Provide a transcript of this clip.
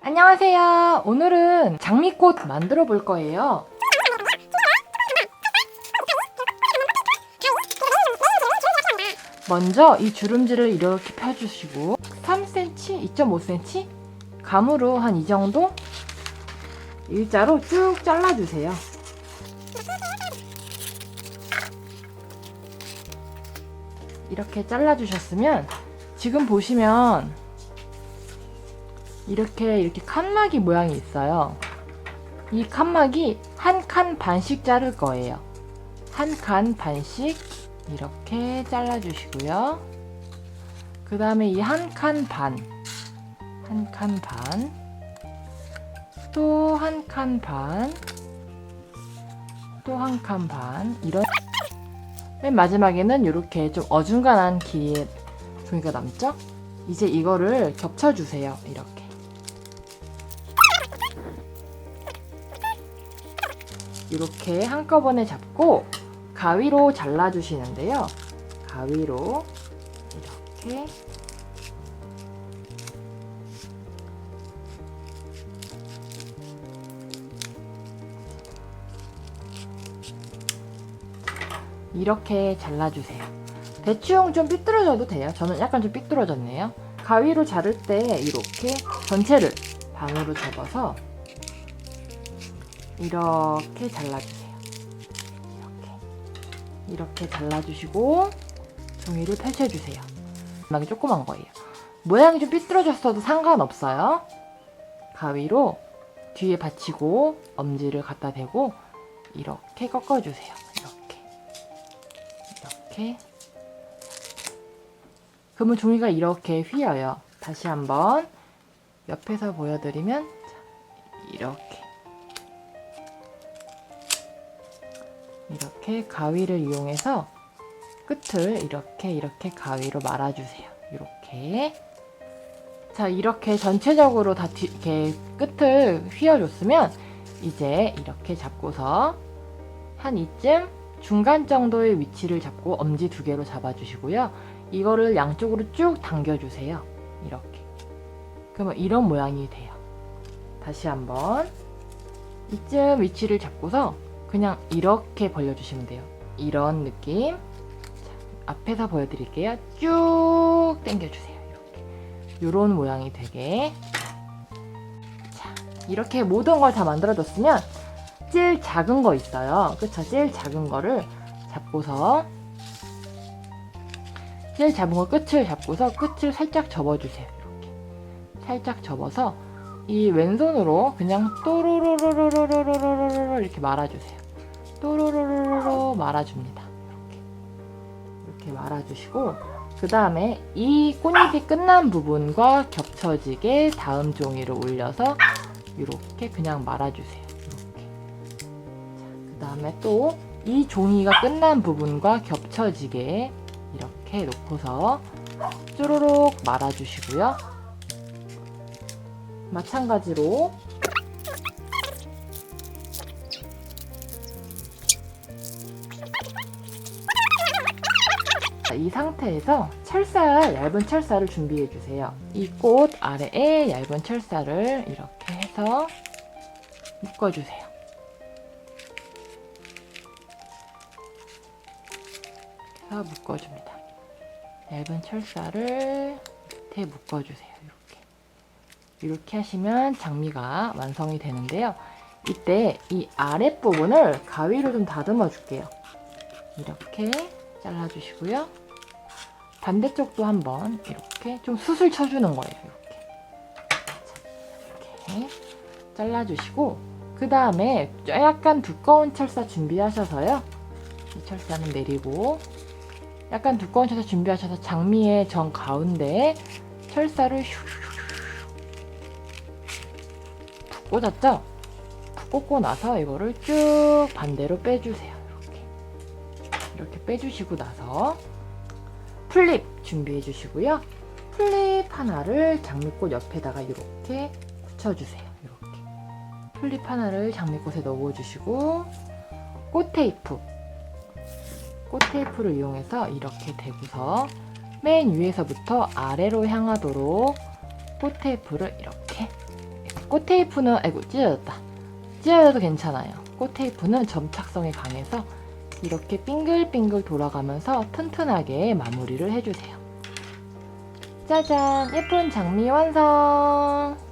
안녕하세요. 오늘은 장미꽃 만들어 볼 거예요. 먼저 이 주름지를 이렇게 펴주시고 3cm, 2.5cm 감으로 한 이 정도 일자로 쭉 잘라주세요. 이렇게 잘라주셨으면 지금 보시면 이렇게 이렇게 칸막이 모양이 있어요. 이 칸막이 한 칸 반씩 자를 거예요. 한 칸 반씩 이렇게 잘라주시고요. 그 다음에 이 한 칸 반, 한 칸 반, 또 한 칸 반, 또 한 칸 반, 이런. 맨 마지막에는 이렇게 좀 어중간한 길이의 종이가 남죠? 이제 이거를 겹쳐주세요. 이렇게. 이렇게 한꺼번에 잡고 가위로 잘라주시는데요. 가위로 이렇게 이렇게 잘라주세요. 대충 좀 삐뚤어져도 돼요. 저는 약간 좀 삐뚤어졌네요. 가위로 자를 때 이렇게 전체를 반으로 접어서 이렇게 잘라주세요. 이렇게 이렇게 잘라주시고 종이를 펼쳐주세요. 모양이 조그만 거예요. 모양이 좀 삐뚤어졌어도 상관없어요. 가위로 뒤에 받치고 엄지를 갖다 대고 이렇게 꺾어주세요. 이렇게 이렇게 그러면 종이가 이렇게 휘어요. 다시 한번 옆에서 보여드리면 자, 이렇게 이렇게 가위를 이용해서 끝을 이렇게 이렇게 가위로 말아주세요. 이렇게 자 이렇게 전체적으로 다 뒤, 이렇게 끝을 휘어줬으면 이제 이렇게 잡고서 한 이쯤 중간 정도의 위치를 잡고 엄지 두 개로 잡아주시고요. 이거를 양쪽으로 쭉 당겨주세요. 이렇게. 그러면 이런 모양이 돼요. 다시 한번 이쯤 위치를 잡고서 그냥 이렇게 벌려주시면 돼요. 이런 느낌. 자, 앞에서 보여드릴게요. 쭉 당겨주세요. 이렇게. 이런 모양이 되게. 자, 이렇게 모든 걸 다 만들어줬으면 제일 작은 거 있어요. 그쵸? 제일 작은 거를 잡고서 제일 잡은 거 끝을 잡고서 끝을 살짝 접어주세요. 이렇게. 살짝 접어서 이 왼손으로 그냥 또로로로로로로로로로 이렇게 말아주세요. 또로로로로로 말아줍니다. 이렇게. 이렇게 말아주시고 그 다음에 이 꽃잎이 끝난 부분과 겹쳐지게 다음 종이를 올려서 이렇게 그냥 말아주세요. 이렇게. 그 다음에 또 이 종이가 끝난 부분과 겹쳐지게 이렇게 놓고서 쭈루룩 말아주시고요. 마찬가지로 자, 이 상태에서 철사, 얇은 철사를 준비해 주세요. 이 꽃 아래에 얇은 철사를 이렇게 해서 묶어 주세요. 해서 묶어줍니다. 얇은 철사를 밑에 묶어주세요. 이렇게. 하시면 장미가 완성이 되는데요. 이때 이 아랫부분을 가위로 좀 다듬어 줄게요. 이렇게 잘라주시고요. 반대쪽도 한번 이렇게 좀 수술 쳐주는 거예요. 이렇게. 자, 이렇게 잘라주시고 그 다음에 약간 두꺼운 철사 준비하셔서요. 이 철사는 내리고 약간 두꺼운 철사 준비하셔서 장미의 정 가운데에 철사를 슉슉 꽂았죠? 푹 꽂고 나서 이거를 쭉 반대로 빼주세요. 이렇게 이렇게 빼주시고 나서 플립 준비해 주시고요. 플립 하나를 장미꽃 옆에다가 이렇게 붙여주세요. 이렇게 플립 하나를 장미꽃에 넣어주시고 꽃 테이프 꽃 테이프를 이용해서 이렇게 대고서 맨 위에서부터 아래로 향하도록 꽃 테이프를 이렇게 꽃테이프는 아이고 찢어졌다. 찢어져도 괜찮아요. 꽃테이프는 점착성이 강해서 이렇게 빙글빙글 돌아가면서 튼튼하게 마무리를 해주세요. 짜잔! 예쁜 장미 완성!